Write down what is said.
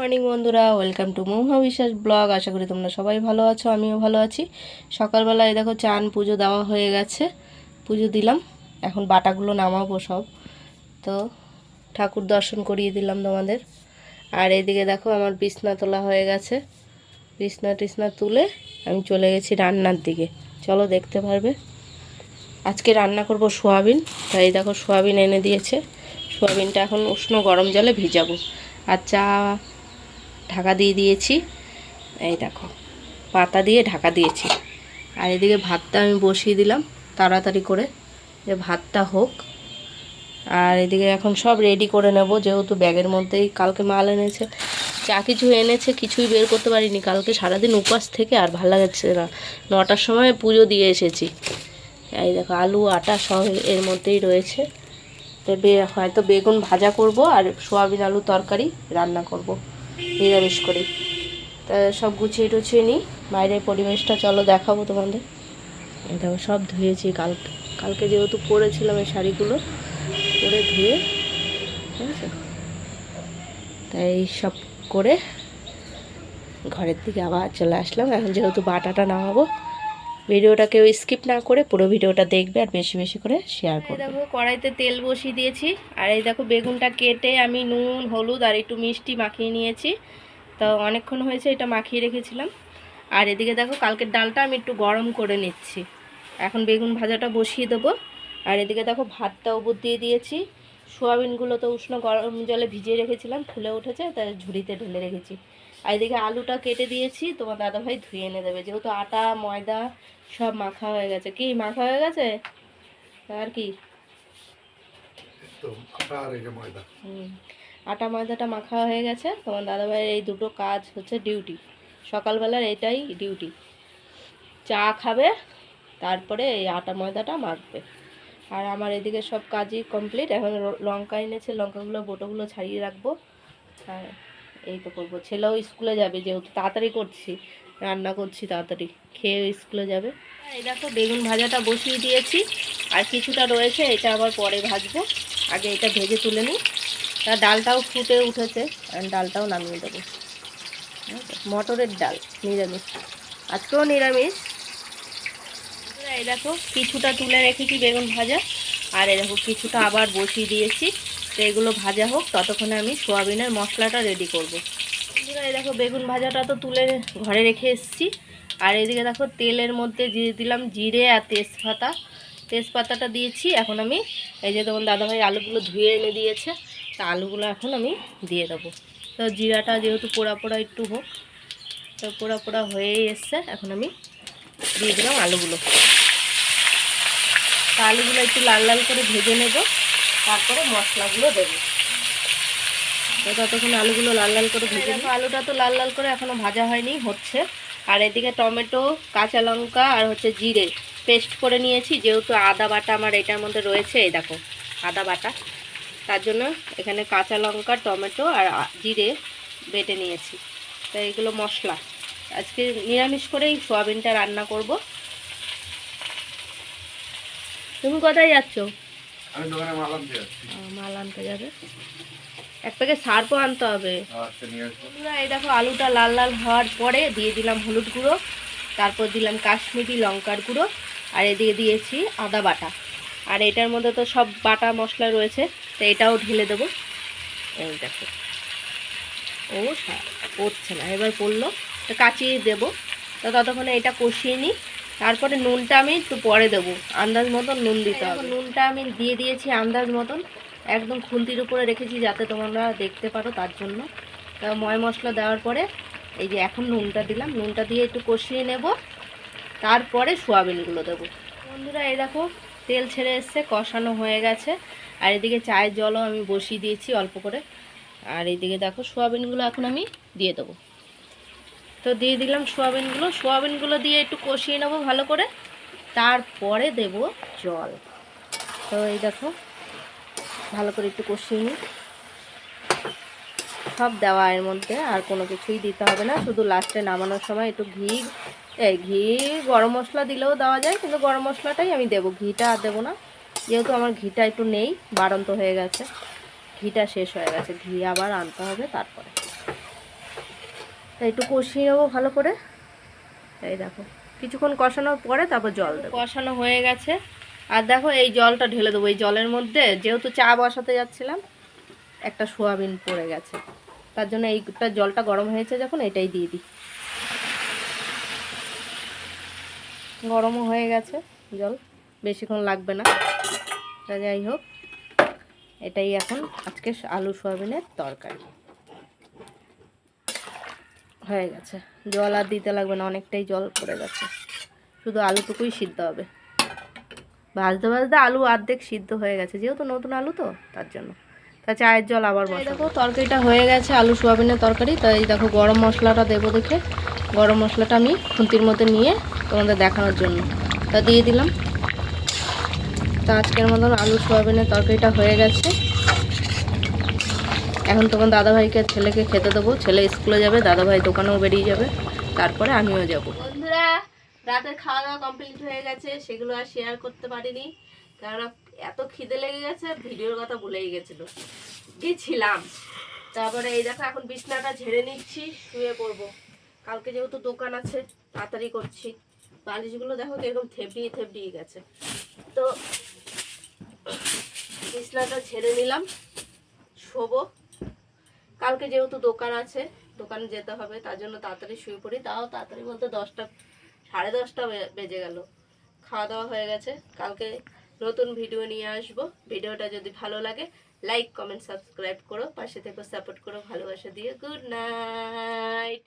Morning বন্ধুরা, welcome to মৌমা বিশ্বাস blog. আশা করি তোমরা সবাই ভালো আছো, আমিও ভালো আছি। সকালবেলায় দেখো চান পুজো দেওয়া হয়ে গেছে, পুজো দিলাম। এখন বাটাগুলো নামাবো সব। তো ঠাকুর দর্শন করিয়ে দিলাম তোমাদের। আর এদিকে দেখো আমার বিছনা তোলা হয়ে গেছে। বিছনা টিছনা তুলে আমি চলে গেছি রান্নার দিকে। চলো দেখতে পারবে। আজকে রান্না করব সোয়াবিন, তাই দেখো সোয়াবিন এনে দিয়েছে। সোয়াবিনটা এখন উষ্ণ গরম জলে ভিজাবো। আর চা ঢাকা দিয়ে দিয়েছি। এই দেখো, পাতা দিয়ে ঢাকা দিয়েছি। আর এদিকে ভাতটা আমি বসিয়ে দিলাম তাড়াতাড়ি করে, যে ভাতটা হোক। আর এদিকে এখন সব রেডি করে নেব, যেহেতু ব্যাগের মধ্যেই কালকে মাল এনেছে। যা কিছু এনেছে কিছুই বের করতে পারিনি, কালকে সারাদিন উপাস থেকে আর ভালো লাগছে না। নটার সময় পুজো দিয়ে এসেছি। এই দেখো, আলু, আটা সব এর মধ্যেই রয়েছে। হয়তো বেগুন ভাজা করব আর সোয়াবিন আলু তরকারি রান্না করব। নিরামিষ করি। তা সব গুছিয়ে টুছিয়ে নিই। বাইরের পরিবেশটা চলো দেখাবো তোমাদের। দেখো, সব ধুয়েছি কালকে। কালকে যেহেতু পরেছিলাম এই শাড়িগুলো, পরে ধুয়ে, ঠিক আছে? তাই সব করে ঘরের দিকে আবার চলে আসলাম। এখন যেহেতু বাটাটা নামাবো ভিডিওটা কেউ স্কিপ না করে পুরো ভিডিওটা দেখবে আর বেশি বেশি করে শেয়ার করবে। দেখো কড়াইতে তেল বসিয়ে দিয়েছি। আর এই দেখো বেগুনটা কেটে আমি নুন হলুদ আর একটু মিষ্টি মাখিয়ে নিয়েছি। তো অনেকক্ষণ হয়েছে এটা মাখিয়ে রেখেছিলাম। আর এদিকে দেখো কালকের ডালটা আমি একটু গরম করে নিচ্ছি। এখন বেগুন ভাজাটা বসিয়ে দেবো। আর এদিকে দেখো ভাতটা উপর দিয়ে দিয়েছি। সোয়াবিনগুলো তো উষ্ণ গরম জলে ভিজিয়ে রেখেছিলাম ফুলে উঠেছে তাই ঝুড়িতে ঢেলে রেখেছি। আর এদিকে আলুটা কেটে দিয়েছি তোমার দাদাভাই ধুয়ে এনে দেবে। যেহেতু আটা ময়দা সব মাখা হয়ে গেছে। কি মাখা হয়ে গেছে? আর কি? আটা ময়দাটা মাখা হয়ে গেছে। তোমার দাদাভাইয়ের এই দুটো কাজ হচ্ছে ডিউটি। সকালবেলার এটাই ডিউটি। চা খাবে তারপরে এই আটা ময়দাটা মাখবে। আর আমার এদিকে সব কাজই কমপ্লিট। এখন লঙ্কা এনেছে লঙ্কাগুলো বোটোগুলো ছাড়িয়ে রাখব। আর এই তো করব। ছেলেও স্কুলে যাবে যেহেতু, তাড়াতাড়ি করছি, রান্না করছি তাড়াতাড়ি। খেয়ে স্কুলে যাবে। এই দেখো বেগুন ভাজাটা বসিয়ে দিয়েছি, আর কিছুটা রয়েছে, এটা আবার পরে ভাজবো। আগে এটা ভেজে তুলে নিই। তার ডালটাও ফুটে উঠেছে, আর ডালটাও নামিয়ে দেবো। মটরের ডাল, নিরামিষ। আজকেও নিরামিষ। এই দেখো, কিছুটা তুলে রেখেছি বেগুন ভাজা, আর দেখো কিছুটা আবার বসিয়ে দিয়েছি। তো এগুলো ভাজা হোক, ততক্ষণে আমি সোয়াবিনের মশলাটা রেডি করব। এই দেখো বেগুন ভাজাটা তো তুলে ঘরে রেখে এসেছি। আর এদিকে দেখো তেলের মধ্যে দিয়ে দিলাম জিরে আর তেজপাতা। তেজপাতাটা দিয়েছি, এখন আমি এই যে তোমার দাদাভাই আলুগুলো ধুয়ে এনে দিয়েছে, তা আলুগুলো এখন আমি দিয়ে দেবো। তো জিরাটা যেহেতু পোড়া পোড়া একটু হোক, তো পোড়া পোড়া হয়েই এসছে, এখন আমি দিয়ে দিলাম আলুগুলো। তা আলুগুলো একটু লাল লাল করে ভেজে নেব। তারপরে মশলাগুলো দেবো। তো ততক্ষণ আলুগুলো লাল লাল করে ভেজে নেব আলুটা তো লাল লাল করে এখনও ভাজা হয়নি হচ্ছে। আর এদিকে টমেটো কাঁচা লঙ্কা আর হচ্ছে জিরে পেস্ট করে নিয়েছি যেহেতু আদা বাটা আমার এটার মধ্যে রয়েছে এই দেখো আদা বাটা। তার জন্য এখানে কাঁচা লঙ্কা টমেটো আর জিরে বেটে নিয়েছি। তো এইগুলো মশলা। আজকে নিরামিষ করেই সোয়াবিনটা রান্না করব। তুমি কোথায় যাচ্ছ? আমি দোকানে মাল আনতে যাচ্ছি। মাল আনতে যাবে। এক প্যাকেট সার্পও আনতে হবে। আচ্ছা বন্ধুরা এই দেখো আলুটা লাল লাল হওয়ার পরে দিয়ে দিলাম হলুদ গুঁড়ো তারপর দিলাম কাশ্মীরি লঙ্কার গুঁড়ো আর এদিকে দিয়েছি আদা বাটা। আর এটার মধ্যে তো সব বাটা মশলা রয়েছে তো এটাও ঢেলে দেবো। এই দেখো ও পড়ছে না এবার পড়ল। তো কাচিয়ে দেবো। তো ততক্ষণে এটা কষিয়ে নিই। তারপরে নুনটা আমি একটু পরে দেবো। আন্দাজ মতন নুন দিতে হবে। নুনটা আমি দিয়ে দিয়েছি আন্দাজ মতন। একদম খুন্তির উপরে রেখেছি যাতে তোমরা দেখতে পারো তার জন্য। তা ময় মশলা দেওয়ার পরে এই যে এখন নুনটা দিলাম। নুনটা দিয়ে একটু কষিয়ে নেব। তারপরে সোয়াবিনগুলো দেবো। বন্ধুরা এই দেখো তেল ছেড়ে এসছে কষানো হয়ে গেছে। আর এদিকে চায়ের জলও আমি বসিয়ে দিয়েছি অল্প করে। আর এইদিকে দেখো সোয়াবিনগুলো এখন আমি দিয়ে দেবো। তো দিয়ে দিলাম সোয়াবিনগুলো। সোয়াবিনগুলো দিয়ে একটু কষিয়ে নেব ভালো করে। তারপরে দেব জল। তো এই দেখো, ভালো করে একটু কষিয়ে নিই। সব দেওয়া এর মধ্যে, আর কোনো কিছুই দিতে হবে না। শুধু লাস্টে নামানোর সময় একটু ঘি, এই ঘি গরম মশলা দিলেও দেওয়া যায়, কিন্তু গরম মশলাটাই আমি দেবো। ঘিটা আর দেবো না। যেহেতু আমার ঘিটা একটু নেই, বাড়ন্ত হয়ে গেছে। ঘিটা শেষ হয়ে গেছে। ঘি আবার আনতে হবে তারপরে। একটু কষিয়ে নেব ভালো করে। এই দেখো, কিছুক্ষণ কষানোর পরে তারপর জল দেবো। কষানো হয়ে গেছে। আর দেখো, এই জলটা ঢেলে দেবো। এই জলের মধ্যে যেহেতু চা বসাতে যাচ্ছিলাম, একটা সোয়াবিন পড়ে গেছে। তার জন্য এইটা জলটা গরম হয়েছে যখন, এটাই দিয়ে দিই। গরমও হয়ে গেছে জল, বেশিক্ষণ লাগবে না। তা যাই হোক, এটাই এখন আজকে আলু সোয়াবিনের তরকারি। হয়ে গেছে। জল আর দিতে লাগবে না অনেকটাই জল পড়ে গেছে। শুধু আলুটুকুই সিদ্ধ হবে। ভাজতে ভাজতে আলু অর্ধেক সিদ্ধ হয়ে গেছে। যেহেতু নতুন আলু তো তার জন্য। তা চায়ের জল আবার দেখো তরকারিটা হয়ে গেছে আলু সোয়াবিনের তরকারি। তাই দেখো গরম মশলাটা দেবো দেখে। গরম মশলাটা আমি খুন্তির মধ্যে নিয়ে তোমাদের দেখানোর জন্য। তা দিয়ে দিলাম। তা আজকের মতন আলু সোয়াবিনের তরকারিটা হয়ে গেছে। এখন তোমার দাদাভাইকে ছেলেকে খেতে দেবো। ছেলে স্কুলে যাবে, দাদাভাই দোকানেও বেরিয়ে যাবে। তারপরে আমিও যাব। বন্ধুরা, রাতের খাওয়া দাওয়া কমপ্লিট হয়ে গেছে। সেগুলো আর শেয়ার করতে পারিনি। কারণ এত খিদে লেগে গেছে, ভিডিওর কথা ভুলেই গেছিল। গেছিলাম। তারপরে এই দেখো, এখন বিছনাটা ঝেড়ে নিচ্ছি, শুয়ে পড়ব। কালকে যেহেতু দোকান আছে, তাড়াতাড়ি করছি। বালিশগুলো দেখো কীরকম থেপড়িয়ে থেপড়িয়ে গেছে। তো বিছনাটা ঝেড়ে নিলাম, শোবো। কালকে যেহেতু দোকান আছে, দোকানে যেতে হবে, তার জন্য তাড়াতাড়ি শুয়ে পড়ি। তাও তাড়াতাড়ি বলতে দশটা, সাড়ে দশটা বেজে গেল। খাওয়া দাওয়া হয়ে গেছে। কালকে নতুন ভিডিও নিয়ে আসব। ভিডিওটা যদি ভালো লাগে লাইক কমেন্ট সাবস্ক্রাইব করো। পাশে থেকে সাপোর্ট করো। ভালোবাসা দিয়ে গুড নাইট